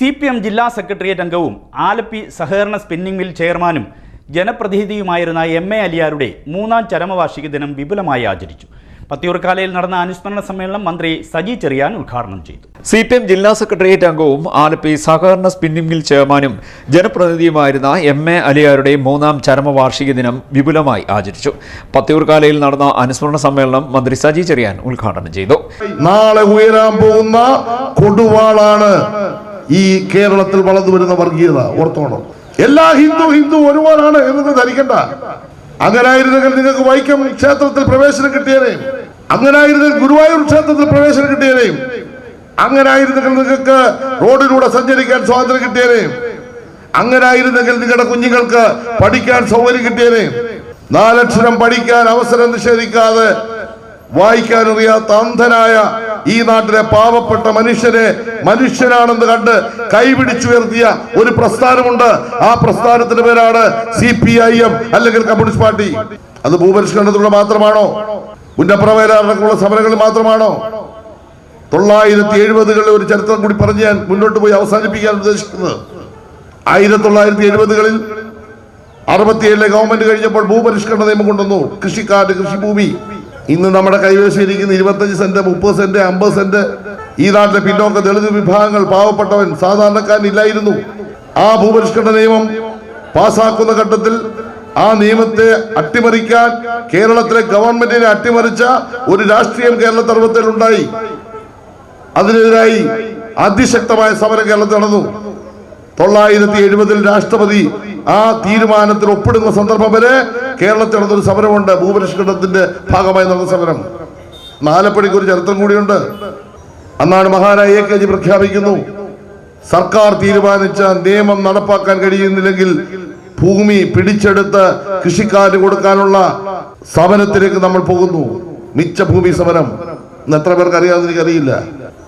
C P M ജില്ലാ secretariat അംഗവും ആലപ്പി സഹകരണ സ്പിന്നിംഗ് മിൽ ചെയർമാനും ജനപ്രതിനിധിയുമായിരുന്ന എം എ അലിയാരുടെ മൂന്നാം ചരമവാർഷിക ദിനം വിപുലമായി ആചരിച്ചു. പത്തിയൂർക്കാലയിൽ നടന്ന അനുസ്മരണ സമ്മേളനം മന്ത്രി സജി ചെറിയാൻ ഉദ്ഘാടനം ചെയ്തു. സി പി എം ജില്ലാ സെക്രട്ടേറിയറ്റ് അംഗവും ആലപ്പി സഹകരണ സ്പിന്നിംഗ് മിൽ ചെയർമാനും ജനപ്രതിനിധിയുമായിരുന്ന എം എ അലിയാരുടെ മൂന്നാം ചരമവാർഷിക ദിനം വിപുലമായി ആചരിച്ചു. പത്തിയൂർക്കാലയിൽ നടന്ന അനുസ്മരണ സമ്മേളനം മന്ത്രി സജി ചെറിയാൻ ഉദ്ഘാടനം ചെയ്തു. നാളെ ഉയരാൻ പോകുന്ന കൊടുവാളാണ്. ഈ കേരളത്തിൽ വളർന്നു വരുന്ന വർഗീയത ഓർത്തോണം. എല്ലാ ഹിന്ദു ഹിന്ദു ഒരുപോലാണ് എന്ന് ധരിക്കണ്ട. അങ്ങനായിരുന്നെങ്കിൽ നിങ്ങൾക്ക് വൈക്കം ക്ഷേത്രത്തിൽ പ്രവേശനം കിട്ടിയതേയും അങ്ങനായിരുന്നെങ്കിൽ ഗുരുവായൂർ ക്ഷേത്രത്തിൽ പ്രവേശനം കിട്ടിയതേയും അങ്ങനായിരുന്നെങ്കിൽ നിങ്ങൾക്ക് റോഡിലൂടെ സഞ്ചരിക്കാൻ സ്വാതന്ത്ര്യം കിട്ടിയതേയും അങ്ങനായിരുന്നെങ്കിൽ നിങ്ങളുടെ കുഞ്ഞുങ്ങൾക്ക് പഠിക്കാൻ സൗകര്യം കിട്ടിയതേയും നാലക്ഷരം പഠിക്കാൻ അവസരം നിഷേധിക്കാതെ വായിക്കാൻ അറിയാത്ത അന്ധനായ ഈ നാട്ടിലെ പാവപ്പെട്ട മനുഷ്യരെ മനുഷ്യനാണെന്ന് കണ്ട് കൈപിടിച്ചുയർത്തിയ ഒരു പ്രസ്ഥാനമുണ്ട്. ആ പ്രസ്ഥാനത്തിന്റെ പേരാണ് സി പി ഐ എം അല്ലെങ്കിൽ കമ്മ്യൂണിസ്റ്റ് പാർട്ടി. അത് ഭൂപരിഷ്കരണത്തിലൂടെ മാത്രമാണോ? ഉന്നപ്രവേലടക്കമുള്ള സമരങ്ങളിൽ മാത്രമാണോ? തൊള്ളായിരത്തി എഴുപതുകളിൽ ഒരു ചരിത്രം കൂടി പറഞ്ഞ് ഞാൻ മുന്നോട്ട് പോയി അവസാനിപ്പിക്കാൻ ഉദ്ദേശിക്കുന്നത്. ആയിരത്തി തൊള്ളായിരത്തി എഴുപതുകളിൽ അറുപത്തിയേഴിലെ ഗവൺമെന്റ് കഴിഞ്ഞപ്പോൾ ഭൂപരിഷ്കരണ നിയമം കൊണ്ടുവന്നു. കൃഷിക്കാട് കൃഷിഭൂമി. ഇന്ന് നമ്മുടെ കൈവശം ഇരിക്കുന്ന ഇരുപത്തഞ്ച് സെന്റ് മുപ്പത് സെന്റ് അമ്പത് സെന്റ് ഈ നാട്ടിലെ പിന്നോക്ക ദളിത് വിഭാഗങ്ങൾ പാവപ്പെട്ടവൻ സാധാരണക്കാരൻ ഇല്ലായിരുന്നു. ആ ഭൂപരിഷ്കരണ നിയമം പാസാക്കുന്ന ഘട്ടത്തിൽ ആ നിയമത്തെ അട്ടിമറിക്കാൻ കേരളത്തിലെ ഗവൺമെന്റിനെ അട്ടിമറിച്ച ഒരു രാഷ്ട്രീയം കേരള തർവത്തിൽ ഉണ്ടായി. അതിനെതിരായി അതിശക്തമായ സമരം കേരളത്തിൽ നടന്നു. തൊള്ളായിരത്തി എഴുപതിൽ രാഷ്ട്രപതി ആ തീരുമാനത്തിൽ ഒപ്പിടുന്ന സന്ദർഭം വരെ കേരളത്തിൽ നടന്നൊരു സമരമുണ്ട്. ഭൂപരിഷ്കരണത്തിന്റെ ഭാഗമായി നടന്ന സമരം. നാലപ്പടിക്ക് ഒരു ചരിത്രം കൂടിയുണ്ട്. അന്നാണ് മഹാനായ എ കെ ജി പ്രഖ്യാപിക്കുന്നു. സർക്കാർ തീരുമാനിച്ച നിയമം നടപ്പാക്കാൻ കഴിയുന്നില്ലെങ്കിൽ ഭൂമി പിടിച്ചെടുത്ത് കൃഷിക്കാരന് കൊടുക്കാനുള്ള സമരത്തിലേക്ക് നമ്മൾ പോകുന്നു. മിച്ചഭൂമി സമരം. ഇന്ന് എത്ര പേർക്ക് അറിയാമെന്ന് എനിക്കറിയില്ല.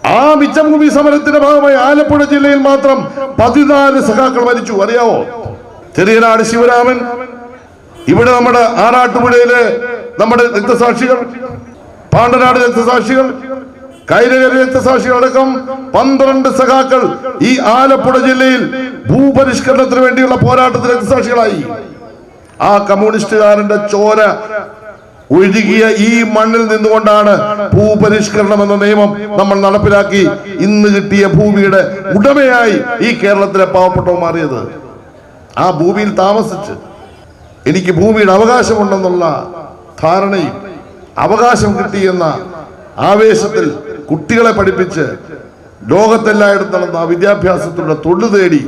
ആ മിച്ചഭൂമി സമരത്തിന്റെ ഭാഗമായി ആലപ്പുഴ ജില്ലയിൽ മാത്രം പതിനാല് സഖാക്കൾ മരിച്ചു. അറിയാവോ? ചെറിയനാട് ശിവരാമൻ ഇവിടെ നമ്മുടെ ആറാട്ടുപുഴയിലെ നമ്മുടെ രക്തസാക്ഷികൾ പാണ്ടനാട് രക്തസാക്ഷികൾ കൈരകര രക്തസാക്ഷികൾ അടക്കം പന്ത്രണ്ട് സഖാക്കൾ ഈ ആലപ്പുഴ ജില്ലയിൽ ഭൂപരിഷ്കരണത്തിന് വേണ്ടിയുള്ള പോരാട്ടത്തിൽ രക്തസാക്ഷികളായി. ആ കമ്മ്യൂണിസ്റ്റുകാരന്റെ ചോര ഒഴുകിയ ഈ മണ്ണിൽ നിന്നുകൊണ്ടാണ് ഭൂപരിഷ്കരണം എന്ന നിയമം നമ്മൾ നടപ്പിലാക്കി ഇന്ന് കിട്ടിയ ഭൂമിയുടെ ഉടമയായി ഈ കേരളത്തിലെ പാവപ്പെട്ടവർ മാറിയത്. ആ ഭൂമിയിൽ താമസിച്ച് എനിക്ക് ഭൂമിയുടെ അവകാശമുണ്ടെന്നുള്ള ധാരണയും അവകാശം കിട്ടിയെന്ന ആവേശത്തിൽ കുട്ടികളെ പഠിപ്പിച്ച് ലോകത്തെല്ലായിടത്തും നടന്ന വിദ്യാഭ്യാസത്തിലൂടെ തൊഴിൽ തേടി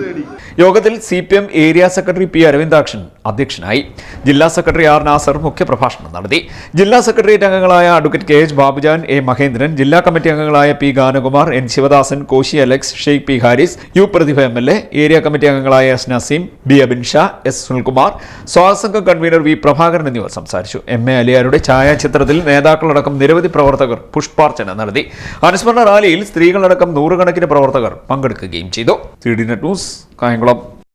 യോഗത്തിൽ C P M area secretary P Aravindakshan അധ്യക്ഷനായി. ജില്ലാ സെക്രട്ടറി ആർ നാസർ മുഖ്യപ്രഭാഷണം നടത്തി. ജില്ലാ സെക്രട്ടേറിയറ്റ് അംഗങ്ങളായ advocate K H Babujan A Mahendran ജില്ലാ കമ്മിറ്റി അംഗങ്ങളായ P Ganakumar N Sivadasan Koshy Alex Sheikh P Haris U Prathibha M L A area committee അംഗങ്ങളായ S Naseem B Abin Shah S Sunilkumar സ്വാതസംഘം convener V Prabhakaran എന്നിവർ സംസാരിച്ചു. M A അലിയാരുടെ ഛായാചിത്രത്തിൽ നേതാക്കളടക്കം നിരവധി പ്രവർത്തകർ പുഷ്പാർച്ചന നടത്തി. അനുസ്മരണ റാലിയിൽ സ്ത്രീകളടക്കം നൂറുകണക്കിന് പ്രവർത്തകർ പങ്കെടുക്കുകയും ചെയ്തു. ന്യൂസ് കായംകുളം. ശമ്പളം